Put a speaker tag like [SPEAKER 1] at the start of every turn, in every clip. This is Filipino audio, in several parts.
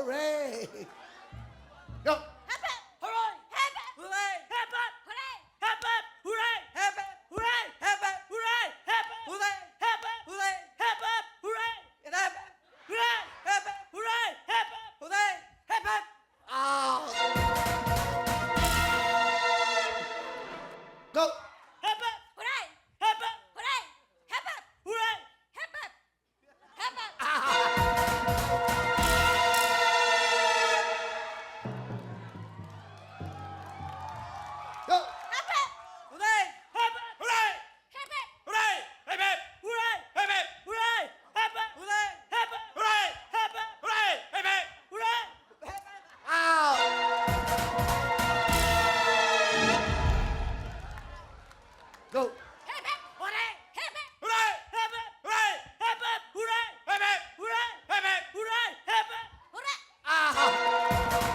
[SPEAKER 1] Hooray! Go.
[SPEAKER 2] Hip
[SPEAKER 3] hooray! Hooray!
[SPEAKER 2] Hooray!
[SPEAKER 3] Hooray!
[SPEAKER 2] Hooray! Hooray! Hooray! Hooray! Hooray! Hooray! Hooray! Hooray!
[SPEAKER 1] go.
[SPEAKER 3] Hip hip
[SPEAKER 2] hooray.
[SPEAKER 3] Hip hip
[SPEAKER 2] hooray. Hip hip
[SPEAKER 3] hooray.
[SPEAKER 2] Hip hip
[SPEAKER 3] hooray. Hip hip hooray.
[SPEAKER 2] Hip hip
[SPEAKER 3] hooray. Hip hip hooray.
[SPEAKER 1] À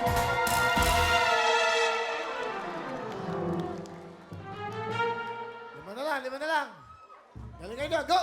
[SPEAKER 1] Lima na lang, lima na lang. Galing kayo na, go!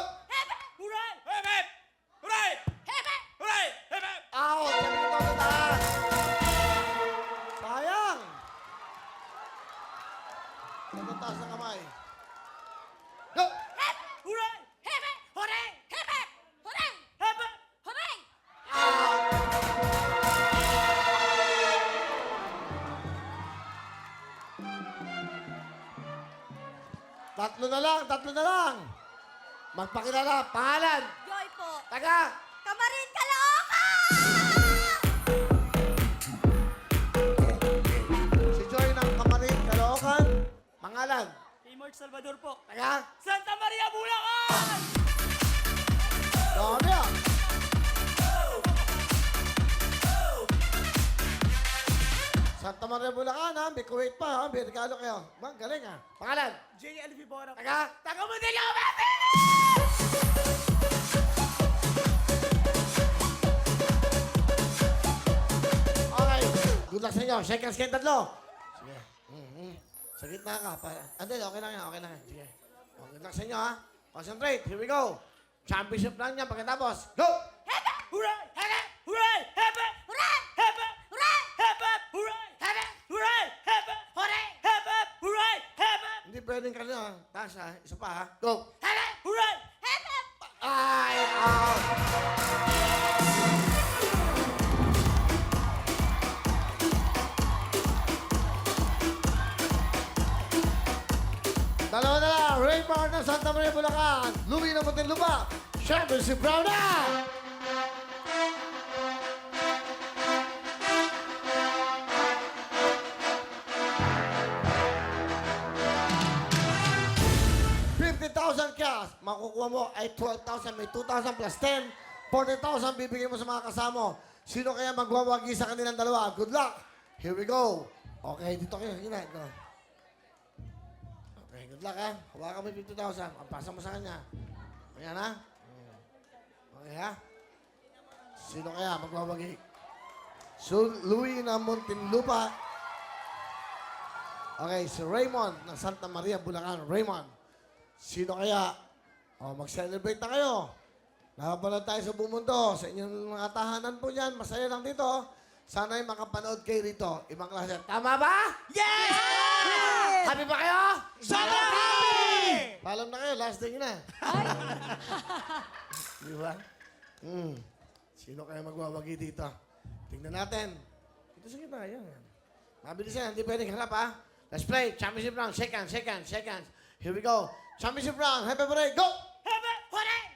[SPEAKER 1] Tatlo na lang, tatlo na lang. Magpakilala, pangalan,
[SPEAKER 2] Joy po.
[SPEAKER 1] taga,
[SPEAKER 2] Kamarin Caloocan!
[SPEAKER 1] si Joy ng Kamarin, Caloocan. Pangalan,
[SPEAKER 3] Timor Salvador po.
[SPEAKER 1] taga,
[SPEAKER 3] Santa Maria, Bulacan!
[SPEAKER 1] dami ah. Santa Maria, Bulacan ha, may Kuwait pa ha, may regalo kayo. Bang, galing ha. Pangalan,
[SPEAKER 3] J. L. Vibora.
[SPEAKER 1] taga,
[SPEAKER 3] Taga Manila, Mati!
[SPEAKER 1] Okay. Good luck sa inyo. Shake hands kayo tatlo. Sige. Mm-hmm. Sa gitna ka. Pa. Ande, okay lang yan. Okay lang yan. Sige. Oh, good luck sa inyo, ha? Concentrate. Here we go. Championship lang yan. Pagkatapos, go!
[SPEAKER 2] Hep!
[SPEAKER 3] Hooray! Hep! Hooray!
[SPEAKER 1] Pwedeng kanina. ha? Taas, ha? Isa pa, ha? Go!
[SPEAKER 3] Hep! Hooray!
[SPEAKER 2] Hep!
[SPEAKER 1] Ay, out! Dalawa na lang. Raymar ng Santa Maria, Bulacan. Louie ng Muntinlupa. Siyempre si Brown na! Cash. Makukuha mo ay 12,000. May 2,000 plus 10. 40,000 bibigay mo sa mga kasama. Sino kaya magwawagi sa kanilang dalawa? Good luck. Here we go. Okay, dito kayo. Yun na. Go. Okay, good luck ha. Hawakan mo yung 50,000. Ang pasa mo sa kanya. Ayan ha. Okay ha. Sino kaya magwawagi? So, Louie ng Muntinlupa. Okay, si Raymond ng Santa Maria, Bulacan. Raymond, sino kaya? O, mag-celebrate na kayo. Nakapanood tayo sa buong mundo. Sa inyong mga tahanan po dyan. Masaya lang dito. Sana'y makapanood kayo rito. Ibang klase. Tama ba?
[SPEAKER 3] Yes!
[SPEAKER 1] Happy ba kayo?
[SPEAKER 3] Sana happy!
[SPEAKER 1] Paalam na kayo. Last day na. Di ba? Hmm. Sino kaya magwawagi dito? Tingnan natin. Dito sa gitna. Yan. Mabilis yan. Hindi pwedeng harap, ha? Let's play. Championship round. Shake hands, shake hands, shake hands. Here we go. Championship round. Happy birthday. Go! Happy birthday!